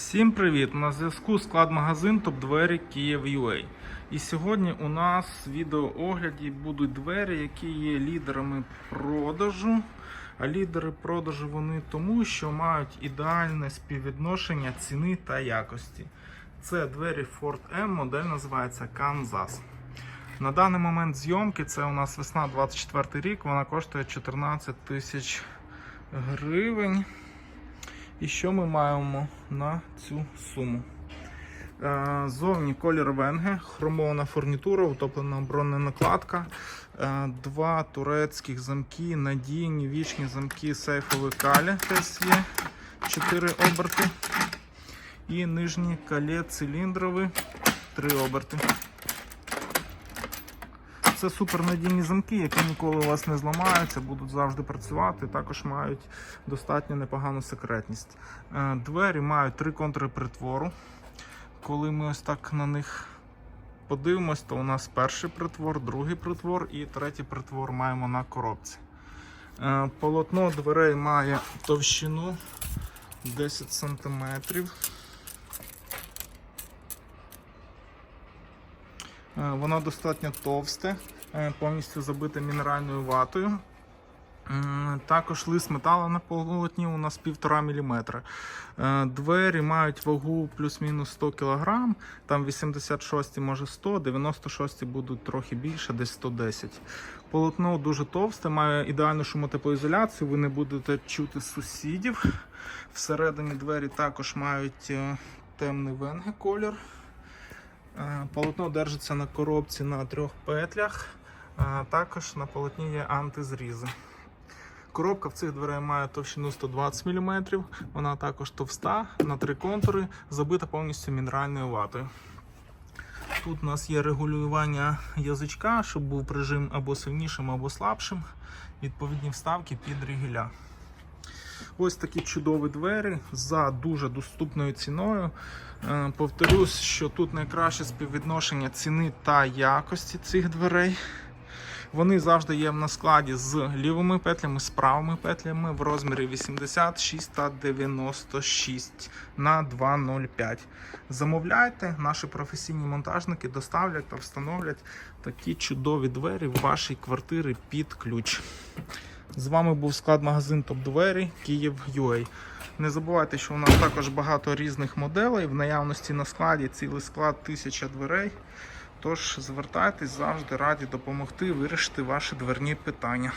Всім привіт! На зв'язку склад магазин Топ Двері Київ UA. І сьогодні у нас в відеоогляді будуть двері, які є лідерами продажу. А лідери продажу вони тому, що мають ідеальне співвідношення ціни та якості. Це двері Ford M, модель називається Kansas. На даний момент зйомки це у нас весна 24 рік, вона коштує 14 тисяч гривень. І що ми маємо на цю суму? Е, Зовні колір венге, хромована фурнітура, утоплена броненакладка, е, два турецьких замки, надійні вічні замки сейфові калі теж є 4 оберти. І нижнє калє циліндрове 3 оберти. Це супернадійні замки, які ніколи у вас не зламаються, будуть завжди працювати. Також мають достатньо непогану секретність. Е, Двері мають три контури притвору. Коли ми ось так на них подивимось, то у нас перший притвор, другий притвор і третій притвор маємо на коробці. Е, Полотно дверей має товщину 10 см. Воно достатньо товсте, е, повністю забите мінеральною ватою. Також лист металу на полотні у нас 1,5 мм. Е, Двері мають вагу плюс-мінус 100 кг, там 86 може 100, 96 будуть трохи більше, десь 110. Полотно дуже товсте, має ідеальну шумотеплоізоляцію, ви не будете чути сусідів. Всередині двері також мають е, темний венге колір. Е, Полотно держиться на коробці на трьох петлях. а Також на полотні є антизрізи. Коробка в цих дверей має товщину 120 мм. Вона також товста на три контури, забита повністю мінеральною ватою. Тут у нас є регулювання язичка, щоб був прижим або сильнішим, або слабшим. Відповідні вставки під регіля. Ось такі чудові двері за дуже доступною ціною. Е, Повторюсь, що тут найкраще співвідношення ціни та якості цих дверей. Вони завжди є на складі з лівими петлями, з правими петлями в розмірі 86 та 96 на 2,05. Замовляйте, наші професійні монтажники доставлять та встановлять такі чудові двері в вашій квартирі під ключ. З вами був склад магазин Топ Двері Київ UA. Не забувайте, що у нас також багато різних моделей. В наявності на складі цілий склад 1000 дверей. Тож звертайтесь завжди раді допомогти вирішити ваші дверні питання.